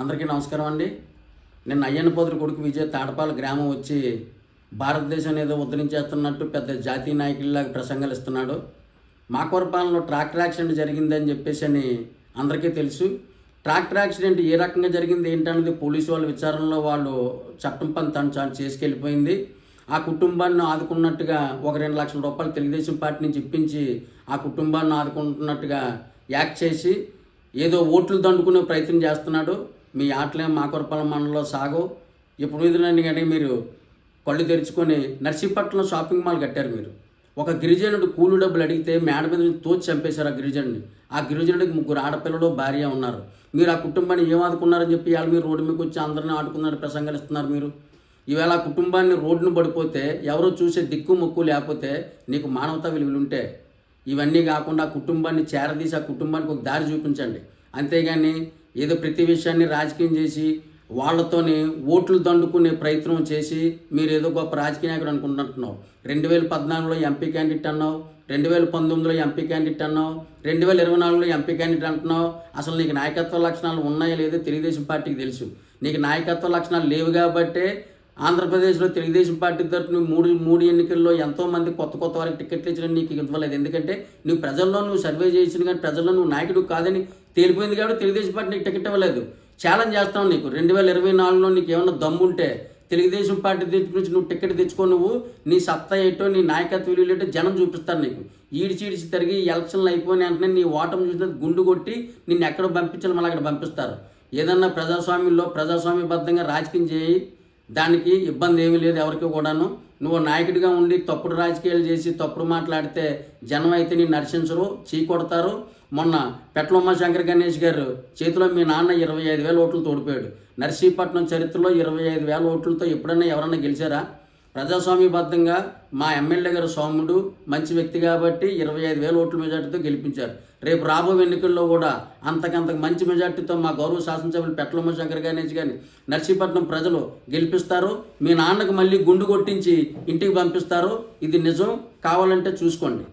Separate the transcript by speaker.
Speaker 1: అందరికీ నమస్కారం అండి. నిన్న అయ్యన్న పోదురు కొడుకు విజయ్ తాడపాల గ్రామం వచ్చి భారతదేశం ఏదో ఉద్ధరించేస్తున్నట్టు పెద్ద జాతీయ నాయకుల్లాగా ప్రసంగాలు ఇస్తున్నాడు. మాకవరపాలెంలో ట్రాక్టర్ యాక్సిడెంట్ జరిగిందని చెప్పేసి అని అందరికీ తెలుసు. ట్రాక్టర్ యాక్సిడెంట్ ఏ రకంగా జరిగింది ఏంటనేది పోలీసు వాళ్ళ విచారణలో వాళ్ళు చట్టం పని తను చా- చేసుకెళ్ళిపోయింది. ఆ కుటుంబాన్ని ఆదుకున్నట్టుగా ఒక రెండు లక్షల రూపాయలు తెలుగుదేశం పార్టీ నుంచి ఇప్పించి ఆ కుటుంబాన్ని ఆదుకుంటున్నట్టుగా యాక్ట్ చేసి ఏదో ఓట్లు దండుకునే ప్రయత్నం చేస్తున్నాడు. మీ ఆటలేం మాకొరపాలెం మండలంలో సాగు. ఇప్పుడు ఇదినండి కానీ మీరు కళ్ళు తెరుచుకొని నర్సీపట్నం షాపింగ్ మాల్ కట్టారు మీరు. ఒక గిరిజనుడు కూలి డబ్బులు అడిగితే మేడ మీద తోచి చంపేశారు ఆ గిరిజనుడిని. ఆ గిరిజనుడికి ముగ్గురు ఆడపిల్లలు భార్య ఉన్నారు. మీరు ఆ కుటుంబాన్ని ఏం ఆదుకున్నారని చెప్పి వాళ్ళు మీరు రోడ్డు మీకు వచ్చి అందరిని ఆడుకున్నారు ప్రసంగాలు ఇస్తున్నారు మీరు. ఈవేళ ఆ కుటుంబాన్ని రోడ్డును పడిపోతే ఎవరో చూసే దిక్కు మొక్కు లేకపోతే నీకు మానవతా విలువలుంటే ఇవన్నీ కాకుండా ఆ కుటుంబాన్ని చేరదీసి ఆ కుటుంబానికి ఒక దారి చూపించండి. అంతేగాని ఏదో ప్రతి విషయాన్ని రాజకీయం చేసి వాళ్ళతోనే ఓట్లు దండుకునే ప్రయత్నం చేసి మీరు ఏదో గొప్ప రాజకీయ నాయకుడు అనుకుంటున్నావు. రెండు వేల పద్నాలుగులో ఎంపీ క్యాండిడేట్ అన్నావు. రెండు వేల పంతొమ్మిదిలో ఎంపీ క్యాండిడేట్ అన్నావు. రెండు వేల ఇరవై నాలుగులో ఎంపీ క్యాండిడేట్ అంటున్నావు. అసలు నీకు నాయకత్వ లక్షణాలు ఉన్నాయో లేదో తెలుగుదేశం పార్టీకి తెలుసు. నీకు నాయకత్వ లక్షణాలు లేవు కాబట్టే ఆంధ్రప్రదేశ్లో తెలుగుదేశం పార్టీ తరఫున మూడు మూడు ఎన్నికల్లో ఎంతో మంది కొత్త కొత్త వారికి టికెట్లు ఇచ్చిన నీకు ఇవ్వలేదు. ఎందుకంటే నువ్వు ప్రజల్లో నువ్వు సర్వే చేసిన కానీ ప్రజల్లో నువ్వు నాయకుడు కాదని తేలిపోయింది కాబట్టి తెలుగుదేశం పార్టీ నీకు టికెట్ ఇవ్వలేదు. ఛాలెంజ్ చేస్తాం నీకు. రెండు వేల ఇరవై నాలుగులో నీకు ఏమన్నా దమ్ముంటే తెలుగుదేశం పార్టీ నుంచి నువ్వు టికెట్ తెచ్చుకో నువ్వు నీ సత్తా ఏంటో నీ నాయకత్వ విలువలు ఏంటో జనం చూపిస్తారు నీకు. ఈడిచి ఈడిచి తిరిగి ఎలక్షన్లు అయిపోయిన వెంటనే నీ ఓటమి చూసిన గుండు కొట్టి నిన్ను ఎక్కడ పంపించాలి మళ్ళీ అక్కడ పంపిస్తారు. ఏదన్నా ప్రజాస్వామ్యంలో ప్రజాస్వామ్యబద్ధంగా రాజకీయం చేయి. దానికి ఇబ్బంది ఏమీ లేదు ఎవరికి కూడాను. నువ్వు నాయకుడిగా ఉండి తప్పుడు రాజకీయాలు చేసి తప్పుడు మాట్లాడితే జనం అయితే నేను నర్శించరు చీకొడతారు మొన్న పెట్లమ్మ శంకర్ గణేష్ గారు చేతిలో మీ నాన్న ఇరవై ఐదు వేల ఓట్లు తోడిపోయాడు నర్సీపట్నం చరిత్రలో ఇరవై ఐదు వేల ఓట్లతో ఎప్పుడన్నా ఎవరన్నా గెలిచారా? ప్రజాస్వామ్యబద్ధంగా మా ఎమ్మెల్యే గారు సోముడు మంచి వ్యక్తి కాబట్టి ఇరవై ఐదు వేల ఓట్ల మెజార్టీతో గెలిపించారు. రేపు రాబోయే ఎన్నికల్లో కూడా అంతకంతకు మంచి మెజార్టీతో మా గౌరవ శాసనసభ్యులు పెట్లమ్మ శంకర్ గణేష్ గారిని నర్సీపట్నం ప్రజలు గెలిపిస్తారు. మీ నాన్నకు మళ్ళీ గుండు కొట్టించి ఇంటికి పంపిస్తారు. ఇది నిజం కావాలంటే చూసుకోండి.